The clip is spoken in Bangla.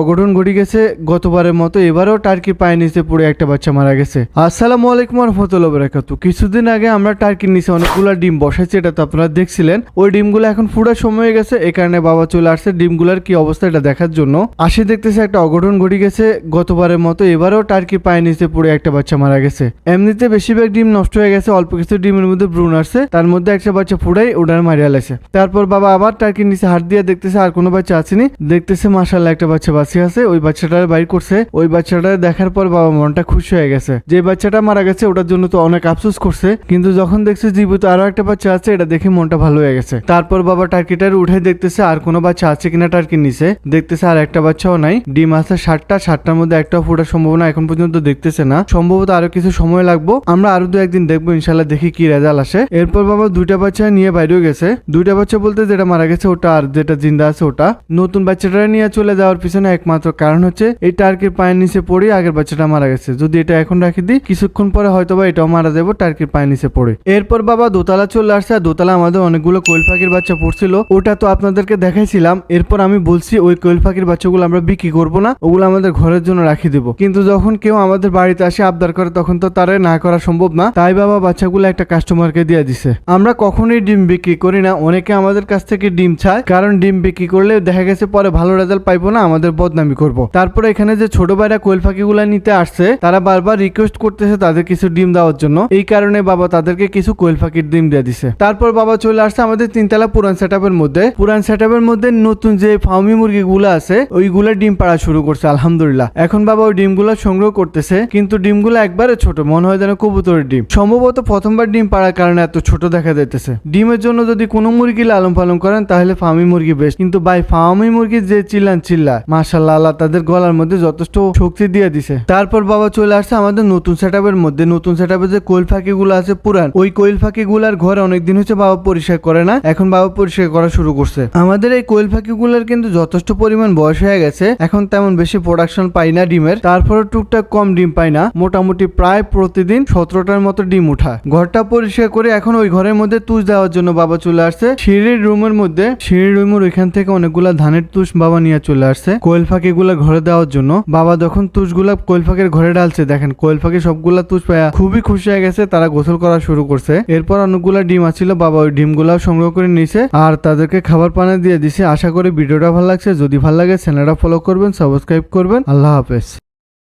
অঘটন ঘটে গেছে, গতবারের মতো এবারও টার্কি পায়ে নিচে পড়ে একটা বাচ্চা মারা গেছে। আসসালামু আলাইকুম রহমতুল্লাহ বারাকাতু কিছুদিন আগে আমরা টার্কির নিচে অনেকগুলো ডিম বসাইছি, এটা তো আপনারা দেখছিলেন। ওই ডিমগুলো এখন ফুটার সময় হয়ে গেছে এই কারণে বাবা চলে আসছে ডিমগুলোর কি অবস্থা এটা দেখার জন্য। আসে দেখতেছে একটা অঘটন ঘটে গেছে, গতবারের মতো এবারও টার্কি পায়ে নিচে পড়ে একটা বাচ্চা মারা গেছে। এমনিতে বেশিরভাগ ডিম নষ্ট হয়ে গেছে, অল্প কিছু ডিমের মধ্যে ব্রুন আসছে, তার মধ্যে একটা বাচ্চা ফুটাই ওটার মারিয়া লাগছে তারপর বাবা আবার টার্কির নিচে হাত দিয়ে দেখতেছে আর কোনো বাচ্চা আসেনি, দেখতেছে মাসাল্লাহ একটা বাচ্চা বাঁচিয়ে আছে, ওই বাচ্চাটার বাইর করছে। ওই বাচ্চাটা দেখার পর বাবা মনটা খুশি হয়ে গেছে। যে বাচ্চাটা মারা গেছে, ওটার জন্য তো অনেক আফসোস করছে। কিন্তু যখন দেখছে জীবিত আরও একটা বাচ্চা আছে, এটা দেখে মনটা ভালো হয়ে গেছে। তারপর বাবা টার্কিটার উঠে দেখতেছে, আর কোনো বাচ্চা আছে কিনা টার্কির নিচে? দেখতেছে আর একটা বাচ্চাও নাই। ডিম আছে ষাটটা ষাটটার মধ্যে একটাও ফোটার সম্ভাবনা এখন পর্যন্ত দেখতেছে না। সম্ভবত আরও কিছু সময় লাগবো। আমরা আরও দু একদিন দেখব ইনশাল্লাহ দেখি কি রেজাল্ট আসে। এরপর বাবা দুইটা বাচ্চা নিয়ে বাইরেও গেছে। দুইটা বাচ্চা বলতে যেটা মারা গেছে, ওটা আর যেটা জিন্দা আছে, ওটা। নতুন বাচ্চাটা নিয়ে চলে যাওয়ার পিছনে একমাত্র কারণ হচ্ছে এই টার্কির পায়ের নিচে পড়ে আগের বাচ্চাটা মারা গেছে। যদি এটা এখন রাখি দিই, কিছুক্ষণ পরে হয়তো বা এটাও মারা যাব, টার্কির পায়ের নিচে পড়ে। এরপর বাবা দোতলা চলে আসছে, আর দোতলা আমাদের অনেকগুলো কোয়েল পাখির বাচ্চা পড়ছিল। ওটা তো আপনাদেরকে দেখাইছিলাম। এরপর আমি বলছি, ওই কোয়েল পাখির বাচ্চাগুলো আমরা বিক্রি করব না, ওগুলো আমাদের ঘরের জন্য রাখি দেবো। কিন্তু যখন কেউ আমাদের বাড়িতে আসে, আবদার করে, তখন তো তারে না করা সম্ভব না। তাই বাবা বাচ্চাগুলো একটা কাস্টমারকে দিয়ে দিছে। আমরা কখনোই ডিম বিক্রি করি না। অনেকে আমাদের কাছ থেকে ডিম চায়, কারণ ডিম বিক্রি করলে দেখা গেছে পরে ভালো রেজাল্ট পাইবো না, আমাদের বদনামি করব। তারপরে এখানে যে ছোট ভাইরা কোয়েল পাখিগুলো নিতে আসছে, তারা বারবার রিকোয়েস্ট করতেছে তাদের কিছু ডিম দেওয়ার জন্য। এই কারণে বাবা তাদেরকে কিছু কোয়েল পাখির ডিম দিয়ে দিছে। তারপর বাবা চলে আসছে আমাদের তিনতলা পুরান সেট মধ্যে। পুরান সেট মধ্যে নতুন যে ফার্মি মুরগিগুলো আছে, ওইগুলো ডিম পাড়া শুরু করছে, আলহামদুলিল্লাহ। এখন বাবা ওই ডিমগুলো সংগ্রহ করতেছে, কিন্তু ডিমগুলো একবারে ছোট, মনে হয় যেন কবুতরের ডিম। সম্ভবত প্রথমবার ডিম পাড়ার কারণে এত ছোট দেখা যাইতেছে। ডিমের জন্য যদি কোনো মুরগি লালন পালন করেন, তাহলে ফার্মি মুরগি বেশ, কিন্তু ভাই ফার্মি মুরগি যে চিল্লান চিল্লা মাশাল্লাহ আল্লাহ তাদের গলার মধ্যে যথেষ্ট শক্তি দিয়ে দিছে। তারপর বাবা চলে আসছে আমাদের নতুন সেট মধ্যে। নতুন সেট যে কোয়েল ফাঁকিগুলো আছে পুরান, ওই কোয়েল ফাঁকিগুলার ঘর অনেকদিন হচ্ছে বাবা পরিষ্কার করে না, এখন বাবা পরিষ্কার করা শুরু করছে। আমাদের এই কোয়েল ফাঁকিগুলোর কিন্তু যথেষ্ট পরিমাণ বয়স হয়ে গেছে, এখন তেমন বেশি প্রোডাকশন পাই না ডিমের। তারপরে টুকটাক কম ডিম পাই না, মোটামুটি প্রায় প্রতিদিন সতেরোটার মতো ডিম উঠা। ঘরটা পরিষ্কার করে এখন ওই ঘরের মধ্যে তুষ দেওয়ার জন্য বাবা চলে আসছে। সিঁড়ির রুমের মধ্যে, সিঁড়ির রুমের ওইখান থেকে অনেকগুলা ধানের তুষ বাবা নিয়ে চলে আসছে। কোয়েল ফাঁকিগুলা ঘরে দেওয়ার জন্য। বাবা যখন তুষগুলা কোয়েল ফাঁকের ঘরে ডালছে দেখেন কোয়েল ফাঁকি সবগুলা তুষ পায়া খুবই খুশি হয়ে গেছে, তারা গোসল করা শুরু করছে। এরপর অনেকগুলা ডিম আছিল, বাবা ওই ডিমগুলাও সংগ্রহ করে নিছে আর তাদেরকে খাবার পানি দিয়ে দিছে। আশা করি ভিডিওটা ভালো লাগছে, যদি ভালো লাগে চ্যানেলটা ফলো করবেন সাবস্ক্রাইব করবেন। আল্লাহ হাফেজ।